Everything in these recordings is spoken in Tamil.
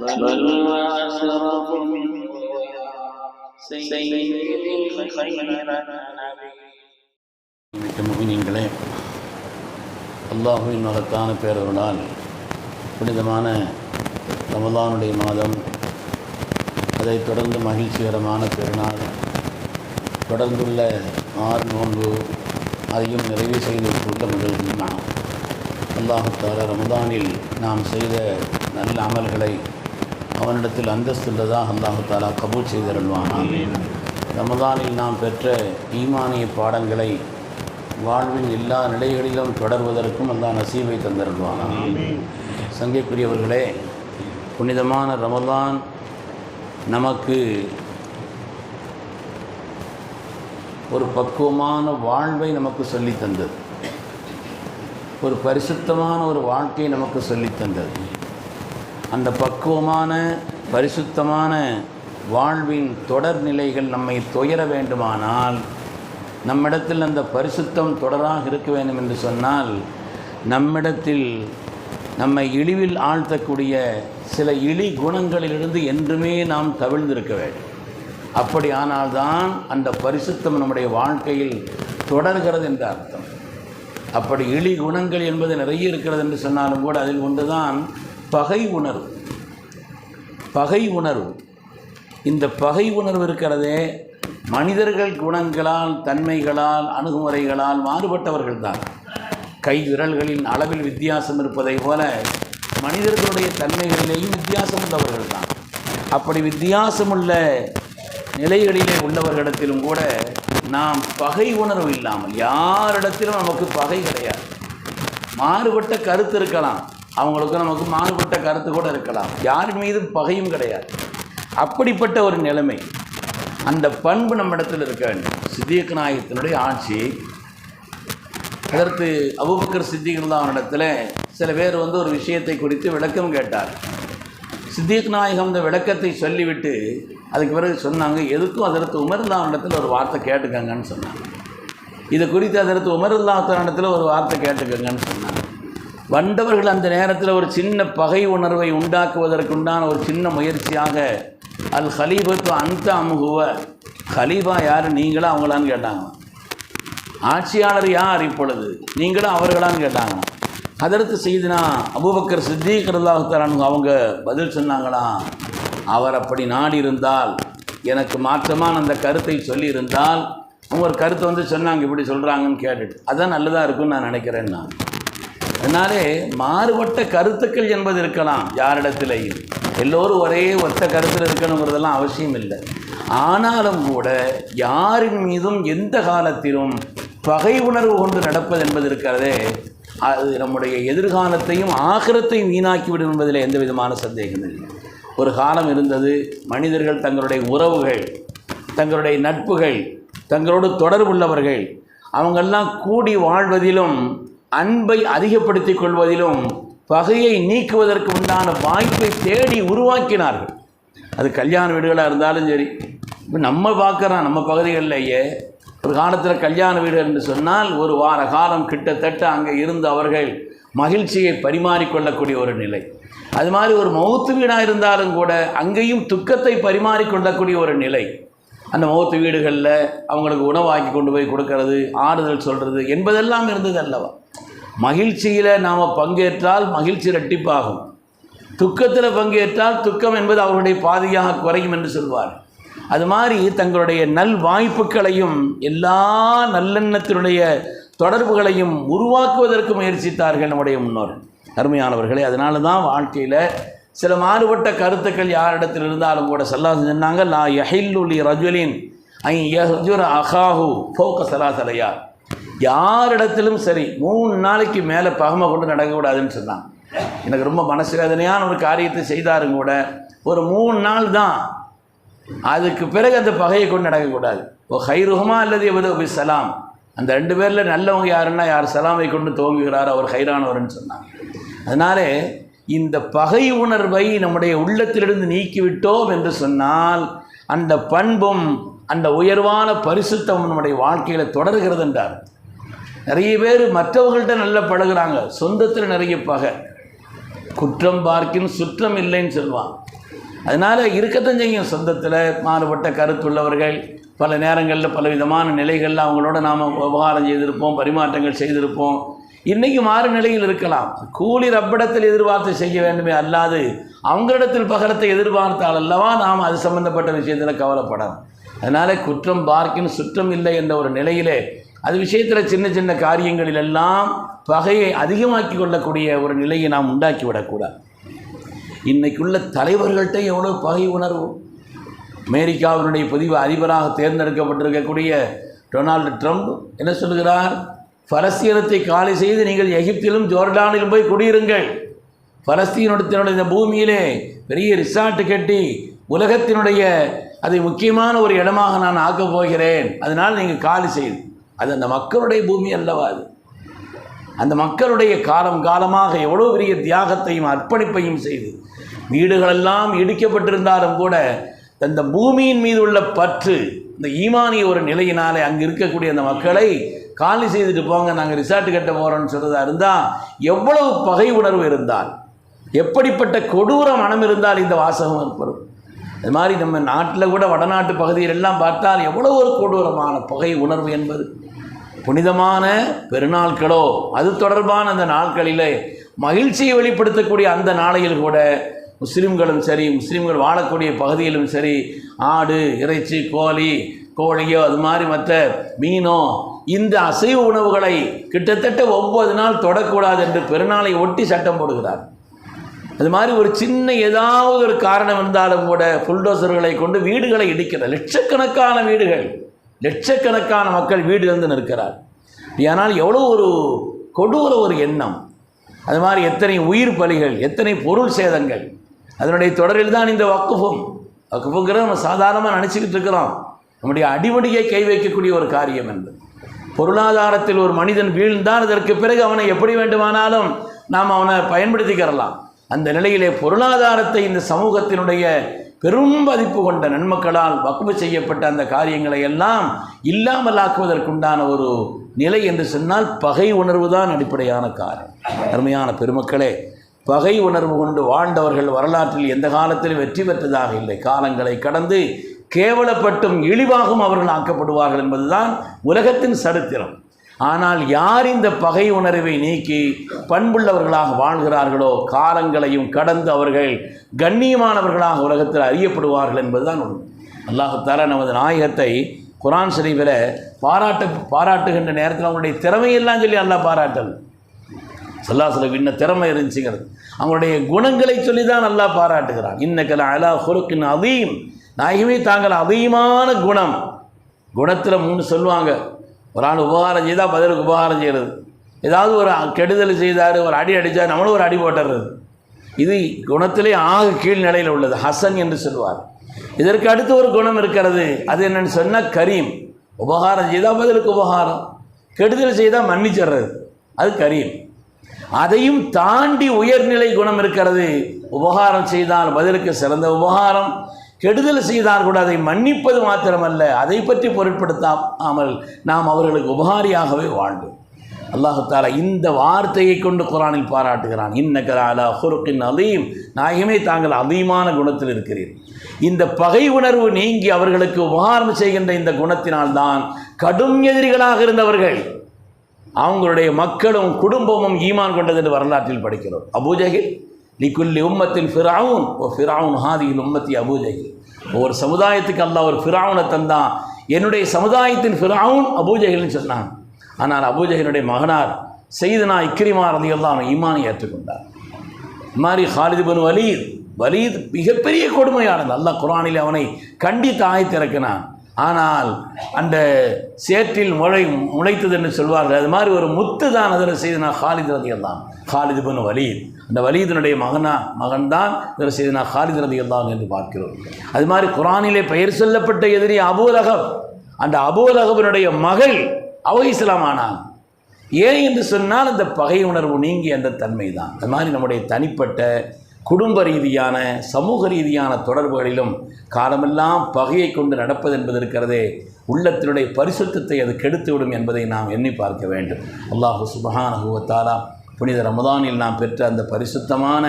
بل وأشرف من سيد الخير نبي மிக்க முகினீங்களே அல்லாஹுவின் மகத்தான பேரவர்களால் புனிதமான ரமலானுடைய மாதம் அதைத் தொடர்ந்து மகிழ்ச்சிகரமான பெருநாள் தொடர்ந்துள்ள ஆறு நோன்பு அதையும் நிறைவு செய்து முதல் நாம். அல்லாஹுத்தால ரமதானில் நாம் செய்த நல்ல அமல்களை அவனிடத்தில் அந்தஸ்துள்ளதாக அல்லாஹாலா கபூல் செய்தருள்வானான் ரமதானில் நாம் பெற்ற ஈமானிய பாடங்களை வாழ்வின் எல்லா நிலைகளிலும் தொடர்வதற்கும் அந்த நசீவை தந்தருள்வானான் சங்கைக்குரியவர்களே புனிதமான ரமதான் நமக்கு ஒரு பக்குவமான வாழ்வை நமக்கு சொல்லி தந்தது ஒரு பரிசுத்தமான ஒரு வாழ்க்கையை நமக்கு சொல்லித் தந்தது அந்த பக்குவமான பரிசுத்தமான வாழ்வின் தொடர் நிலைகள் நம்மை துயர வேண்டுமானால் நம்மிடத்தில் அந்த பரிசுத்தம் தொடராக இருக்க வேண்டும் என்று சொன்னால் நம்மிடத்தில் நம்மை இழிவில் ஆழ்த்தக்கூடிய சில இழி குணங்களிலிருந்து என்றுமே நாம் தவிழ்ந்திருக்க வேண்டும். அப்படி ஆனால்தான் அந்த பரிசுத்தம் நம்முடைய வாழ்க்கையில் தொடர்கிறது என்ற அர்த்தம். அப்படி இழி குணங்கள் என்பது நிறைய இருக்கிறது என்று சொன்னாலும் கூட அதில் ஒன்றுதான் பகை உணர்வு. பகை உணர்வு. இந்த பகை உணர்வு இருக்கிறதே மனிதர்கள் குணங்களால் தன்மைகளால் அணுகுமுறைகளால் மாறுபட்டவர்கள்தான். கை விரல்களின் அளவில் வித்தியாசம் இருப்பதை போல மனிதர்களுடைய தன்மைகளிலேயும் வித்தியாசம் உள்ளவர்கள் தான் அப்படி வித்தியாசமுள்ள நிலைகளிலே உள்ளவர்களிடத்திலும் கூட நாம் பகை உணர்வு இல்லாமல் யாரிடத்திலும் நமக்கு பகை கிடையாது. மாறுபட்ட கருத்து இருக்கலாம். அவங்களுக்கு நமக்கு மாறுபட்ட கருத்து கூட இருக்கலாம். யார் மீதும் பகையும் கிடையாது. அப்படிப்பட்ட ஒரு நிலைமை. அந்த பண்பு நம்மிடத்தில் இருக்க வேண்டும். சித்தியக் நாயகத்தினுடைய ஆட்சி. அதற்கு அபுபக்கர் சித்திகர்லாவினிடத்தில் சில பேர் வந்து ஒரு விஷயத்தை குறித்து விளக்கம் கேட்டார். சித்திக் நாயகம் இந்த விளக்கத்தை சொல்லிவிட்டு அதுக்கு பிறகு சொன்னாங்க எதுக்கும் அதற்கு உமர்லாவிடத்தில் ஒரு வார்த்தை கேட்டுக்கங்கன்னு சொன்னாங்க. இது குறித்து அதற்கு உமருல்லாத்தனிடத்தில் ஒரு வார்த்தை கேட்டுக்கங்கன்னு சொன்னாங்க. வந்தவர்கள் அந்த நேரத்தில் ஒரு சின்ன பகை உணர்வை உண்டாக்குவதற்குண்டான ஒரு சின்ன முயற்சியாக அல் ஹலீபத்து அந்த அமுகுவ ஹலீபா யார்? நீங்களா அவங்களான்னு கேட்டாங்க ஆட்சியாளர் யார் இப்பொழுது? நீங்களும் அவர்களான்னு கேட்டாங்க அதற்கு செய்தினா அபுபக்கர் சித்திக் அவங்க பதில் சொன்னாங்களாம். அவர் அப்படி நாடி இருந்தால் எனக்கு மாற்றமான அந்த கருத்தை சொல்லியிருந்தால் அவங்க ஒரு கருத்தை வந்து சொன்னாங்க இப்படி சொல்கிறாங்கன்னு கேட்டுட்டு. அதான் நல்லதாக இருக்கும்னு நான் நினைக்கிறேன் நான். அதனாலே மாறுபட்ட கருத்துக்கள் என்பது இருக்கலாம் யாரிடத்திலையும். எல்லோரும் ஒரே ஒத்த கருத்தில் இருக்கணுங்கிறதெல்லாம் அவசியம் இல்லை. ஆனாலும் கூட யாரின் மீதும் எந்த காலத்திலும் பகை உணர்வு கொண்டு நடப்பது என்பது இருக்கிறதே அது நம்முடைய எதிர்காலத்தையும் ஆகிரத்தையும் வீணாக்கிவிடும் என்பதில் எந்த விதமான சந்தேகம் இல்லை. ஒரு காலம் இருந்தது. மனிதர்கள் தங்களுடைய உறவுகள் தங்களுடைய நட்புகள் தங்களோடு தொடர்புள்ளவர்கள் அவங்கெல்லாம் கூடி வாழ்வதிலும் அன்பை அதிகப்படுத்தி கொள்வதிலும் பகையை நீக்குவதற்கு உண்டான வாய்ப்பை தேடி உருவாக்கினார்கள். அது கல்யாண வீடுகளாக இருந்தாலும் சரி. இப்போ நம்ம பார்க்குறோம் நம்ம பகுதிகளிலேயே ஒரு காலத்தில் கல்யாண வீடு என்று சொன்னால் ஒரு வார காலம் கிட்டத்தட்ட அங்கே இருந்து அவர்கள் மகிழ்ச்சியை பரிமாறிக்கொள்ளக்கூடிய ஒரு நிலை. அது மாதிரி ஒரு மௌத்து வீடாக இருந்தாலும் கூட அங்கேயும் துக்கத்தை பரிமாறிக்கொள்ளக்கூடிய ஒரு நிலை. அந்த மௌத்து வீடுகளில் அவங்களுக்கு உணவாக்கி கொண்டு போய் கொடுக்கறது ஆறுதல் சொல்கிறது என்பதெல்லாம் இருந்தது அல்லவா? மகிழ்ச்சியில் நாம் பங்கேற்றால் மகிழ்ச்சி ரெட்டிப்பாகும் துக்கத்தில் பங்கேற்றால் துக்கம் என்பது அவருடைய பாதியாக குறையும் என்று சொல்வார். அது மாதிரி தங்களுடைய நல் வாய்ப்புகளையும் எல்லா நல்லெண்ணத்தினுடைய தொடர்புகளையும் உருவாக்குவதற்கு முயற்சித்தார்கள் நம்முடைய முன்னோர். அருமையானவர்களே அதனால தான் வாழ்க்கையில் சில மாறுபட்ட கருத்துக்கள் யாரிடத்தில் இருந்தாலும் கூட சொல்லா சொன்னாங்க லா யஹில்லுலி ரஜுலின் ஐ யஹ்ஜுர அஹாஹு ஃபோக்க சலாசலையா யாரிடத்திலும் சரி மூணு நாளைக்கு மேலே பகமை கொண்டு நடக்கக்கூடாதுன்னு சொன்னான். எனக்கு ரொம்ப மனசுவேதனையான ஒரு காரியத்தை செய்தாரும் கூட ஒரு மூணு நாள் தான் அதுக்கு பிறகு அந்த பகையை கொண்டு நடக்கக்கூடாது. ஓ ஹைருகமா அல்லது எவ்வளோ சலாம். அந்த ரெண்டு பேரில் நல்லவங்க யாருன்னா யார்? சலாமை கொண்டு துவங்குகிறார் அவர் ஹைரானவர்னு சொன்னாங்க. அதனாலே இந்த பகை உணர்வை நம்முடைய உள்ளத்திலிருந்து நீக்கிவிட்டோம் என்று சொன்னால் அந்த பண்பும் அந்த உயர்வான பரிசுத்தம் நம்முடைய வாழ்க்கையில் தொடர்கிறது என்றார். நிறைய பேர் மற்றவர்கள்ட்ட நல்லா பழகுறாங்க. சொந்தத்தில் நிறைய பகை. குற்றம் பார்க்கின் சுற்றம் இல்லைன்னு சொல்லுவான் அதனால் இருக்கத்தான் செய்யும் சொந்தத்தில் மாறுபட்ட கருத்துள்ளவர்கள் பல நேரங்களில் பல விதமான நிலைகளில் அவங்களோட நாம் விவகாரம் செய்திருப்போம் பரிமாற்றங்கள் செய்திருப்போம். இன்றைக்கி மாறு நிலையில் இருக்கலாம். கூலி ரப்பிடத்தில் எதிர்பார்த்து செய்ய வேண்டுமே அல்லாது அவங்களிடத்தில் பகரத்தை எதிர்பார்த்தால் அல்லவா நாம் அது சம்பந்தப்பட்ட விஷயத்தில் கவலைப்படணும் அதனால் குற்றம் பார்க்கின் சுற்றம் இல்லை என்ற ஒரு நிலையிலே அது விஷயத்தில் சின்ன சின்ன காரியங்களில் எல்லாம் பகையை அதிகமாக்கி கொள்ளக்கூடிய ஒரு நிலையை நாம் உண்டாக்கி விடக்கூடாது இன்னைக்குள்ள தலைவர்கள்ட்ட எவ்வளோ பகை உணர்வு? அமெரிக்காவினுடைய பதிவு அதிபராக தேர்ந்தெடுக்கப்பட்டிருக்கக்கூடிய டொனால்டு ட்ரம்ப் என்ன சொல்கிறார் பலஸ்தீனத்தை காலி செய்து நீங்கள் எகிப்திலும் ஜோர்டானிலும் போய் குடியிருங்கள். பலஸ்தீனத்தினுடைய இந்த பூமியிலே பெரிய ரிசார்ட் கட்டி உலகத்தினுடைய அதை முக்கியமான ஒரு இடமாக நான் ஆக்கப் போகிறேன். அதனால் நீங்கள் காலி செய்து. அது அந்த மக்களுடைய பூமி அல்லவா அது? அந்த மக்களுடைய காலம் காலமாக எவ்வளோ பெரிய தியாகத்தையும் அர்ப்பணிப்பையும் செய்து வீடுகளெல்லாம் இடிக்கப்பட்டிருந்தாலும் கூட அந்த பூமியின் மீது உள்ள பற்று இந்த ஈமானிய ஒரு நிலையினாலே அங்கே இருக்கக்கூடிய அந்த மக்களை காலி செய்துட்டு போங்க நாங்கள் ரிசார்ட் கட்ட போகிறோம்னு சொல்கிறதா இருந்தால் எவ்வளவு பகை உணர்வு இருந்தால் எப்படிப்பட்ட கொடூர மனம் இருந்தால் இந்த வாசகம் ஏற்படும். அது மாதிரி நம்ம நாட்டில் கூட வடநாட்டு பகுதியில் எல்லாம் பார்த்தால் எவ்வளோ ஒரு கொடூரமான பகை உணர்வு என்பது. புனிதமான பெருநாட்களோ அது தொடர்பான அந்த நாட்களிலே மகிழ்ச்சியை வெளிப்படுத்தக்கூடிய அந்த நாளையில் கூட முஸ்லீம்களும் சரி முஸ்லீம்கள் வாழக்கூடிய பகுதியிலும் சரி ஆடு இறைச்சி கோழி கோழியோ அது மாதிரி மற்ற மீனோ இந்த அசைவ உணவுகளை கிட்டத்தட்ட ஒன்பது நாள் தொடக்கூடாது என்று பெருநாளை ஒட்டி சட்டம் போடுகிறார். அது மாதிரி ஒரு சின்ன ஏதாவது ஒரு காரணம் இருந்தாலும் கூட புல்டோசர்களை கொண்டு வீடுகளை இடிக்கிற லட்சக்கணக்கான வீடுகள் லட்சக்கணக்கான மக்கள் வீடு வந்து நிற்கிறார். ஆனால் எவ்வளோ ஒரு கொடூர ஒரு எண்ணம். அது மாதிரி எத்தனை உயிர் பலிகள் எத்தனை பொருள் சேதங்கள் அதனுடைய தொடரில் தான் இந்த வக்குஃபும். வக்குஃபுங்கிறத நம்ம சாதாரணமாக நினச்சிக்கிட்டு இருக்கிறோம். நம்முடைய அடிமடியை கை வைக்கக்கூடிய ஒரு காரியம் என்று பொருளாதாரத்தில் ஒரு மனிதன் வீழ்ந்தால் அதற்கு பிறகு அவனை எப்படி வேண்டுமானாலும் நாம் அவனை பயன்படுத்திக்கிறலாம். அந்த நிலையிலே பொருளாதாரத்தை இந்த சமூகத்தினுடைய பெரும் மதிப்பு கொண்ட நன்மக்களால் வக்குவு செய்யப்பட்ட அந்த காரியங்களை எல்லாம் இல்லாமலாக்குவதற்குண்டான ஒரு நிலை என்று சொன்னால் பகை உணர்வு தான் அடிப்படையான காரணம் அருமையான பெருமக்களே பகை உணர்வு கொண்டு வாழ்ந்தவர்கள் வரலாற்றில் எந்த காலத்திலும் வெற்றி பெற்றதாக இல்லை. காலங்களை கடந்து கேவலப்பட்டும் இழிவாகவும் அவர்கள் ஆக்கப்படுவார்கள் என்பதுதான் உலகத்தின் சரித்திரம். ஆனால் யார் இந்த பகை உணர்வை நீக்கி பண்புள்ளவர்களாக வாழ்கிறார்களோ காலங்களையும் கடந்து அவர்கள் கண்ணியமானவர்களாக உலகத்தில் அறியப்படுவார்கள் என்பதுதான் உண்மை. அல்லாஹால நமது நாயகத்தை குரான் ஷரீஃபில் பாராட்டு பாராட்டுகின்ற நேரத்தில் அவங்களுடைய திறமையெல்லாம் சொல்லி அல்லாஹ் பாராட்டல். சல்லாசில் இன்ன திறமை இருந்துச்சுங்கிறது. அவங்களுடைய குணங்களை சொல்லி தான் நல்லா பாராட்டுகிறான். இன்னக்கல அலா ஹொருக்கின் அதீம் நாயகமே தாங்கள் அதிகமான குணம். குணத்தில் மூணு சொல்லுவாங்க. ஒரு ஆள் உபகாரம் செய்தால் பதிலுக்கு உபகாரம் செய்கிறது ஏதாவது ஒரு கெடுதல் செய்தார் ஒரு அடி அடித்தார் நம்மளும் ஒரு அடி போட்டுறது. இது குணத்திலே ஆக கீழ் நிலையில் உள்ளது. ஹசன் என்று சொல்வார் இதற்கு அடுத்து ஒரு குணம் இருக்கிறது. அது என்னன்னு சொன்னால் கரீம். உபகாரம் செய்தால் பதிலுக்கு உபகாரம். கெடுதல் செய்தால் மன்னிச்சிடுறது. அது கரீம். அதையும் தாண்டி உயர்நிலை குணம் இருக்கிறது. உபகாரம் செய்தால் பதிலுக்கு சிறந்த உபகாரம். கெடுதல் செய்தால் கூட அதை மன்னிப்பது மாத்திரமல்ல. அதை பற்றி பொருட்படுத்தாமல் நாம் அவர்களுக்கு உபகாரியாகவே வாழ்ந்தோம் அல்லாஹு தாலா இந்த வார்த்தையை கொண்டு குரானில் பாராட்டுகிறான். இன்னக்கராலா ஹுருக்கின் அலீம். நாயகமே தாங்கள் அதீமான குணத்தில் இருக்கிறீர். இந்த பகை உணர்வு நீங்கி அவர்களுக்கு உபகாரம் செய்கின்ற இந்த குணத்தினால்தான் கடும் எதிரிகளாக இருந்தவர்கள் அவங்களுடைய மக்களும் குடும்பமும் ஈமான் கொண்டது என்று வரலாற்றில் படிக்கிறோம். அபூஜகில் லிக்குல்லி உம்மத்தில் ஃபிராவுன் ஓ ஃபிராவுன் ஹாதியில் உம்மத்தி அபூஜகில் ஒவ்வொரு சமுதாயத்துக்கு அல்ல ஒரு ஃபிராவுனை தந்தான். என்னுடைய சமுதாயத்தின் ஃபிராவுன் அபூஜகில்னு சொன்னான் ஆனால் அபூஜகினுடைய மகனார் செய்தனா தான் ரதியெல்லாம் ஈமானை ஏற்றுக்கொண்டார். இது மாதிரி ஹாலிது பின் வலீத் வலீத் மிகப்பெரிய கொடுமையானது. அல்லாஹ் குரானில் அவனை கண்டித்து ஆயத்திறக்கினான் ஆனால் அந்த சேற்றில் முளை முளைத்தது என்று சொல்வார்கள். அது மாதிரி ஒரு முத்து தான் அதில் செய்தனா ஹாலித் ரதியல்லாம் ஹாலிது பின் வலீத். அந்த வலீதனுடைய மகனா மகன்தான் இதில் செய்தனா ஹாலித் ரதியல்லாம் என்று பார்க்கிறோம். அது மாதிரி குரானிலே பெயர் சொல்லப்பட்ட எதிரி அபூலகப் அந்த அபூலகபினுடைய மகள் அவ இஸ்லாமானான். ஏன் என்று சொன்னால் அந்த பகை உணர்வு நீங்கி அந்த தன்மை தான் அது மாதிரி நம்முடைய தனிப்பட்ட குடும்ப ரீதியான சமூக ரீதியான தொடர்புகளிலும் காலமெல்லாம் பகையை கொண்டு நடப்பது என்பது இருக்கிறதே உள்ளத்தினுடைய பரிசுத்தத்தை அது கெடுத்துவிடும் என்பதை நாம் எண்ணி பார்க்க வேண்டும். அல்லாஹு சுபஹானஹுவத்தாலா புனித ரமதானில் நாம் பெற்ற அந்த பரிசுத்தமான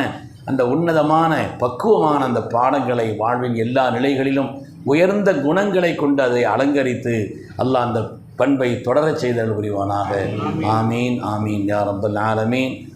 அந்த உன்னதமான பக்குவமான அந்த பாடங்களை வாழ்வின் எல்லா நிலைகளிலும் உயர்ந்த குணங்களை கொண்டு அதை அலங்கரித்து அல்லாஹ் அந்த பண்பை தொடரச் செய்தல் புரிவானாக. ஆமீன் ஆமீன் யா ரப்பல் ஆலமீன்.